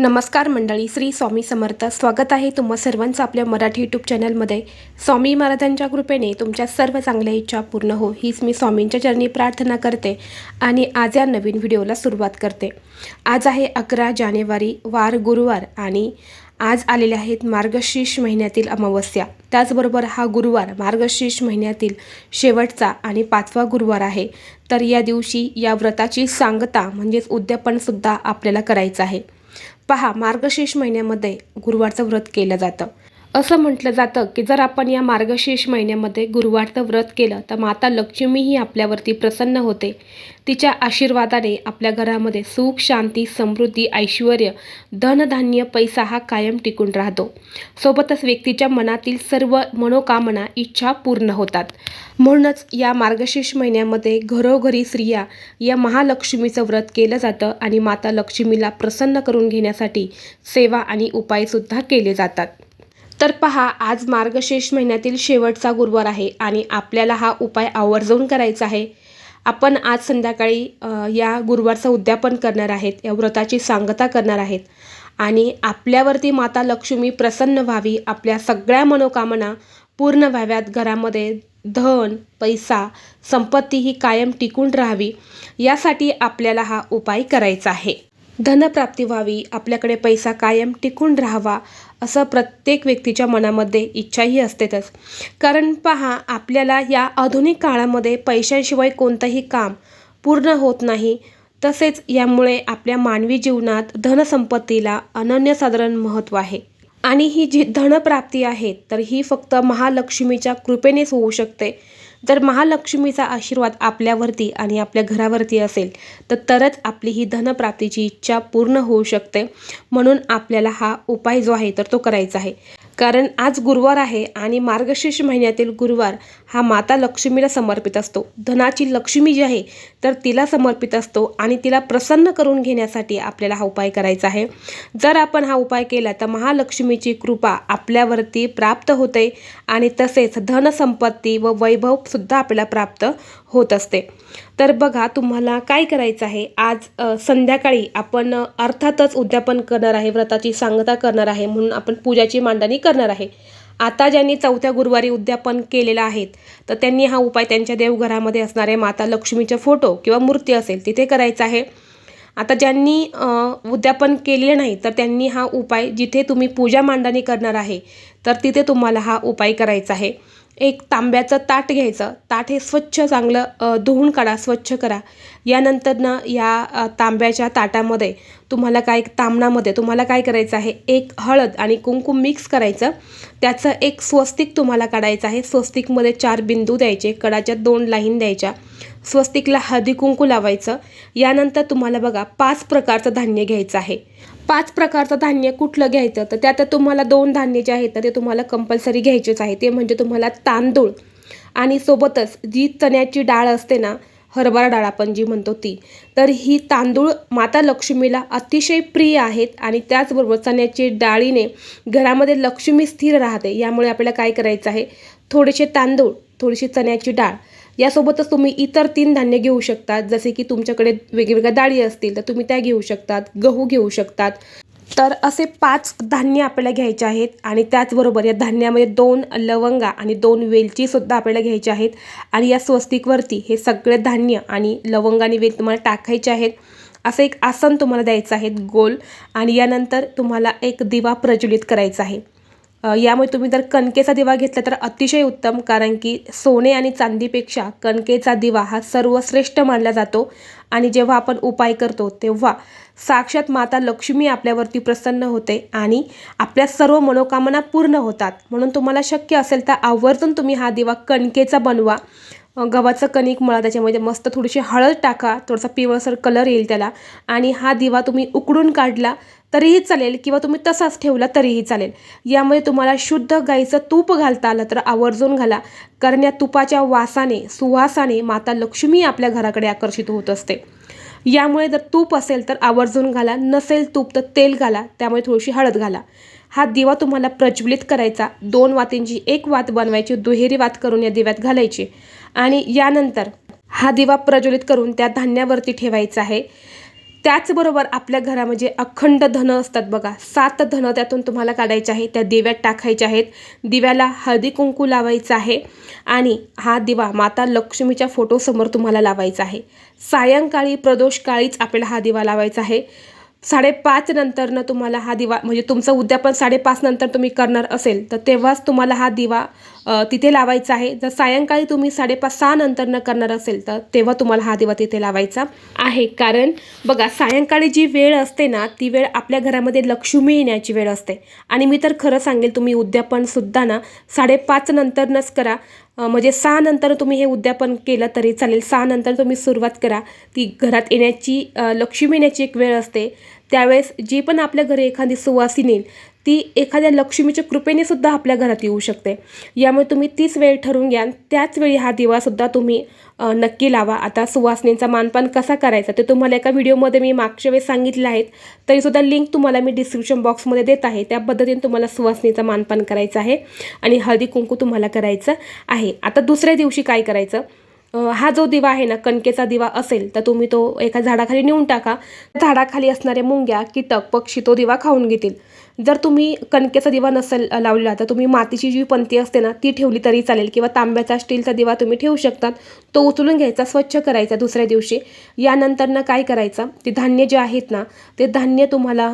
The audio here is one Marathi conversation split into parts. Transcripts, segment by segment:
नमस्कार मंडळी श्री स्वामी समर्थ. स्वागत आहे तुम्हा सर्वांचं आपल्या मराठी यूट्यूब चॅनलमध्ये स्वामी महाराजांच्या कृपेने तुमच्या सर्व चांगल्या इच्छा पूर्ण हो हीच मी स्वामींच्या चरणी प्रार्थना करते आणि आज या नवीन व्हिडिओला सुरुवात करते. आज आहे अकरा जानेवारी वार गुरुवार आणि आज आलेले आहेत मार्गशीर्ष महिन्यातील अमावस्या. त्याचबरोबर हा गुरुवार मार्गशीर्ष महिन्यातील शेवटचा आणि पाचवा गुरुवार आहे. तर या दिवशी या व्रताची सांगता म्हणजेच उद्यापनसुद्धा आपल्याला करायचं आहे. पहा मार्गशीर्ष महिन्यामध्ये गुरुवारचं व्रत केलं जातं. असं म्हटलं जातं की जर आपण या मार्गशीर्ष महिन्यामध्ये गुरुवारचं व्रत केलं तर माता लक्ष्मीही आपल्यावरती प्रसन्न होते. तिच्या आशीर्वादाने आपल्या घरामध्ये सुख शांती समृद्धी ऐश्वर धनधान्य पैसा हा कायम टिकून राहतो. सोबतच व्यक्तीच्या मनातील सर्व मनोकामना इच्छा पूर्ण होतात. म्हणूनच या मार्गशीर्ष महिन्यामध्ये घरोघरी स्त्रिया या महालक्ष्मीचं व्रत केलं जातं आणि माता लक्ष्मीला प्रसन्न करून घेण्यासाठी सेवा आणि उपायसुद्धा केले जातात. तर पहा आज मार्गशीर्ष महिन्यातील शेवटचा गुरुवार आहे आणि आपल्याला हा उपाय आवर्जून करायचा आहे. आपण आज संध्याकाळी या गुरुवारचं उद्यापन करणार आहेत या व्रताची सांगता करणार आहेत. आणि आपल्यावरती माता लक्ष्मी प्रसन्न व्हावी आपल्या सगळ्या मनोकामना पूर्ण व्हाव्यात. घरामध्ये धन पैसा संपत्ती ही कायम टिकून राहावी यासाठी आपल्याला हा उपाय करायचा आहे. धनप्राप्ती व्हावी आपल्याकडे पैसा कायम टिकून राहावा असं प्रत्येक व्यक्तीच्या मनामध्ये इच्छाही असतेच कारण पहा आपल्याला या आधुनिक काळामध्ये पैशांशिवाय कोणतंही काम पूर्ण होत नाही. तसेच यामुळे आपल्या मानवी जीवनात धनसंपत्तीला अनन्यसाधारण महत्त्व आहे. आणि ही जी धनप्राप्ती आहे तर ही फक्त महालक्ष्मीच्या कृपेनेच होऊ शकते. जर महालक्ष्मीचा आशीर्वाद आपल्यावरती आणि आपल्या घरावरती असेल तर तरच आपली ही धनप्राप्तीची इच्छा पूर्ण होऊ शकते. म्हणून आपल्याला हा उपाय जो आहे तर तो करायचा आहे. कारण आज गुरुवार आहे आणि मार्गशीर्ष महिन्यातील गुरुवार हा माता लक्ष्मीला समर्पित असतो. धनाची लक्ष्मी जी आहे तर तिला समर्पित असतो आणि तिला प्रसन्न करून घेण्यासाठी आपल्याला हा उपाय करायचा आहे. जर आपण हा उपाय केला तर महालक्ष्मीची कृपा आपल्यावरती प्राप्त होते आणि तसेच धनसंपत्ती व वैभवसुद्धा आपल्याला प्राप्त होत असते. तर बघा तुम्हाला काय करायचं आहे? आज संध्याकाळी आपण अर्थातच उद्यापन करणार आहे व्रताची सांगता करणार आहे म्हणून आपण पूजाची मांडणी करणार आहे. आता ज्यांनी चौथ्या गुरुवारी उद्यापन केलेलं आहेत तर त्यांनी हा उपाय त्यांच्या देवघरामध्ये असणारे माता लक्ष्मीचे फोटो किंवा मूर्ती असेल तिथे करायचा आहे. आता ज्यांनी उद्यापन केलेले नाही तर त्यांनी हा उपाय जिथे तुम्ही पूजा मांडणी करणार आहे तर तिथे तुम्हाला हा उपाय करायचा आहे. एक तांब्याचं ताट घ्यायचं. ताट हे स्वच्छ चांगलं धुवून काढा स्वच्छ करा. यानंतर ना या तांब्याच्या ताटामध्ये तुम्हाला काय तांबणामध्ये तुम्हाला काय करायचं आहे? एक हळद आणि कुंकुम मिक्स करायचं. त्याचं एक स्वस्तिक तुम्हाला काढायचं आहे. स्वस्तिकमध्ये चार बिंदू द्यायचे. कडाच्या दोन लाईन द्यायच्या. स्वस्तिकला हळदी कुंकू लावायचं. यानंतर तुम्हाला बघा पाच प्रकारचं धान्य घ्यायचं आहे. पाच प्रकारचं धान्य कुठलं घ्यायचं? तर त्यात तुम्हाला दोन धान्य जे आहेत तर ते तुम्हाला कंपल्सरी घ्यायचेच आहे ते म्हणजे तुम्हाला तांदूळ आणि सोबतच जी चण्याची डाळ असते ना हरभरा डाळ आपण जी म्हणतो ती तर ही तांदूळ माता लक्ष्मीला अतिशय प्रिय आहेत आणि त्याचबरोबर चण्याची डाळीने घरामध्ये लक्ष्मी स्थिर राहते. यामुळे आपल्याला काय करायचं आहे? थोडेसे तांदूळ थोडीशी चण्याची डाळ यासोबतच तुम्ही इतर तीन धान्य घेऊ शकतात. जसे की तुमच्याकडे वेगवेगळ्या डाळी असतील तर तुम्ही त्या घेऊ शकतात. गहू घेऊ शकतात. तर असे पाच धान्य आपल्याला घ्यायचे आहेत आणि त्याचबरोबर या धान्यामध्ये दोन लवंगा आणि दोन वेलचीसुद्धा आपल्याला घ्यायच्या आहेत. आणि या स्वस्तिकवरती हे सगळे धान्य आणि लवंग आणि वेल तुम्हाला टाकायचे आहेत. असं एक आसन तुम्हाला द्यायचं आहे गोल. आणि यानंतर तुम्हाला एक दिवा प्रज्वलित करायचा आहे. यामुळे तुम्ही जर कणकेचा दिवा घेतला तर अतिशय उत्तम कारण की सोने आणि चांदीपेक्षा कणकेचा दिवा हा सर्वश्रेष्ठ मानला जातो. आणि जेव्हा आपण उपाय करतो तेव्हा साक्षात माता लक्ष्मी आपल्यावरती प्रसन्न होते आणि आपल्या सर्व मनोकामना पूर्ण होतात. म्हणून तुम्हाला शक्य असेल तर आवर्जून तुम्ही हा दिवा कणकेचा बनवा. गव्हाचं कणिक मळा त्याच्यामध्ये मस्त थोडीशी हळद टाका थोडासा पिवळसर कलर येईल त्याला. आणि हा दिवा तुम्ही उकडून काढला तरीही चालेल किंवा तुम्ही तसाच ठेवला तरीही चालेल. यामध्ये तुम्हाला शुद्ध गाईचं तूप घालता आलं तर आवर्जून घाला. कारण या तुपाच्या वासाने सुवासाने माता लक्ष्मी आपल्या घराकडे आकर्षित होत असते. यामुळे जर तूप असेल तर आवर्जून घाला नसेल तूप तर तेल घाला त्यामुळे थोडीशी हळद घाला. हा दिवा तुम्हाला प्रज्वलित करायचा. दोन वातींची एक वात बनवायची दुहेरी वात करून या दिव्यात घालायची. आणि यानंतर हा दिवा प्रज्वलित करून त्या धान्यावरती ठेवायचा आहे. त्याचबरोबर आपल्या घरामध्ये अखंड धन असतात बघा. सात धन त्यातून तुम्हाला काढायचे आहे. त्या दिव्यात टाकायचे आहेत. दिव्याला हळदी कुंकू लावायचं आहे. आणि हा दिवा माता लक्ष्मीच्या फोटोसमोर तुम्हाला लावायचा आहे. सायंकाळी प्रदोषकाळीच आपल्याला हा दिवा लावायचा आहे. साडेपाच नंतरनं तुम्हाला हा दिवा म्हणजे तुमचं उद्यापन साडेपाच नंतर तुम्ही करणार असेल तर तेव्हाच तुम्हाला हा दिवा तिथे लावायचा आहे. जर सायंकाळी तुम्ही साडेपाच सहा नंतरनं करणार असेल तर तेव्हा तुम्हाला हा दिवा तिथे लावायचा आहे. कारण बघा सायंकाळी जी वेळ असते ना ती वेळ आपल्या घरामध्ये लक्ष्मी येण्याची वेळ असते. आणि मी तर खरं सांगेल तुम्ही उद्यापनसुद्धा ना साडेपाच नंतरनंच करा. म्हणजे सहानंतर तुम्ही हे उद्यापन केलं तरी चालेल. सहानंतर तुम्ही सुरुवात करा. ती घरात येण्याची लक्ष्मी येण्याची एक वेळ असते. त्यावेळेस जी पण आपल्या घरी एखादी सुवासिनी येईल ती एखाद्या लक्ष्मीच्या कृपेने सुद्धा आपल्या घरात येऊ शकते. यामुळे तुम्ही तीच वेळ ठरवून घ्या त्याच वेळी हा दिवासुद्धा तुम्ही नक्की लावा. आता सुवासिनींचा मानपान कसा करायचा ते तुम्हाला एका व्हिडिओमध्ये मी मागच्या वेळेस सांगितलं आहेत. तरीसुद्धा लिंक तुम्हाला मी डिस्क्रिप्शन बॉक्समध्ये देत आहे. त्या पद्धतीने तुम्हाला सुवासिनीचा मानपान करायचं आहे आणि हळदी कुंकू तुम्हाला करायचं आहे. आता दुसऱ्या दिवशी काय करायचं? हा जो दिवा आहे ना कणकेचा दिवा असेल तर तुम्ही तो एका झाडाखाली नेऊन टाका. झाडाखाली असणाऱ्या मुंग्या कीटक पक्षी तो दिवा खाऊन घेतील. जर तुम्ही कणकेचा दिवा नसेल लावलेला तर तुम्ही मातीची जी पंती असते ना ती ठेवली तरी चालेल. किंवा तांब्याचा स्टीलचा दिवा तुम्ही ठेवू शकतात तो उचलून घ्यायचा स्वच्छ करायचा दुसऱ्या दिवशी. यानंतरनं काय करायचं ते धान्य जे आहेत ना ते धान्य तुम्हाला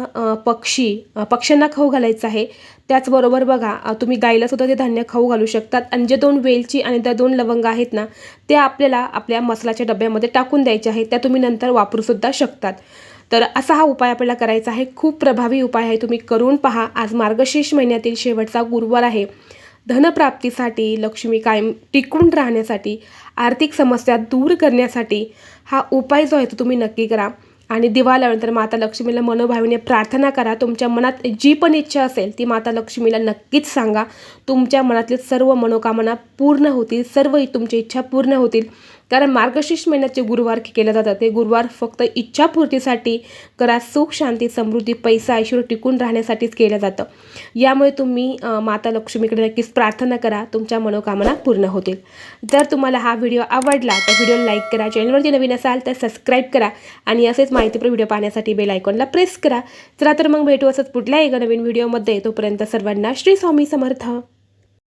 पक्षी पक्ष्यांना खाऊ घालायचं आहे. त्याचबरोबर बघा तुम्ही गाईला सुद्धा ते धान्य खाऊ घालू शकतात. आणि जे दोन वेलची आणि त्या दोन लवंग आहेत ना ते आपल्याला आपल्या मसाल्याच्या डब्यामध्ये टाकून द्यायचे आहेत. त्या तुम्ही नंतर वापरूसुद्धा शकतात. तर असा हा उपाय आपल्याला करायचा आहे. खूप प्रभावी उपाय आहे. तुम्ही करून पहा. आज मार्गशीर्ष महिन्यातील शेवटचा गुरुवार आहे. धनप्राप्तीसाठी लक्ष्मी कायम टिकून राहण्यासाठी आर्थिक समस्या दूर करण्यासाठी हा उपाय जो आहे तो तुम्ही नक्की करा. आणि दिवा माता लक्ष्मीला मनोभावीने प्रार्थना करा. तुमच्या मनात जी पण इच्छा असेल ती माता लक्ष्मीला नक्कीच सांगा. तुमच्या मनातली सर्व मनोकामना पूर्ण होतील सर्व तुमच्या इच्छा पूर्ण होतील. कारण मार्गशीर्ष महिन्यात जे गुरुवार केले जातात. ते गुरुवार फक्त इच्छापूर्तीसाठी करा सुख शांती समृद्धी पैसा ऐश्वर टिकून राहण्यासाठीच केलं जातं. यामुळे तुम्ही माता लक्ष्मीकडे नक्कीच प्रार्थना करा. तुमच्या मनोकामना पूर्ण होतील. जर तुम्हाला हा व्हिडिओ आवडला तर व्हिडिओ लाईक करा. चॅनलवरती नवीन असाल तर सबस्क्राईब करा. आणि असेच माहितीपूर्ण व्हिडिओ पाहण्यासाठी बेल आयकॉनला प्रेस करा. चला तर मग भेटू असंच पुढल्या एका नवीन व्हिडिओमध्ये. तोपर्यंत सर्वांना श्री स्वामी समर्थ.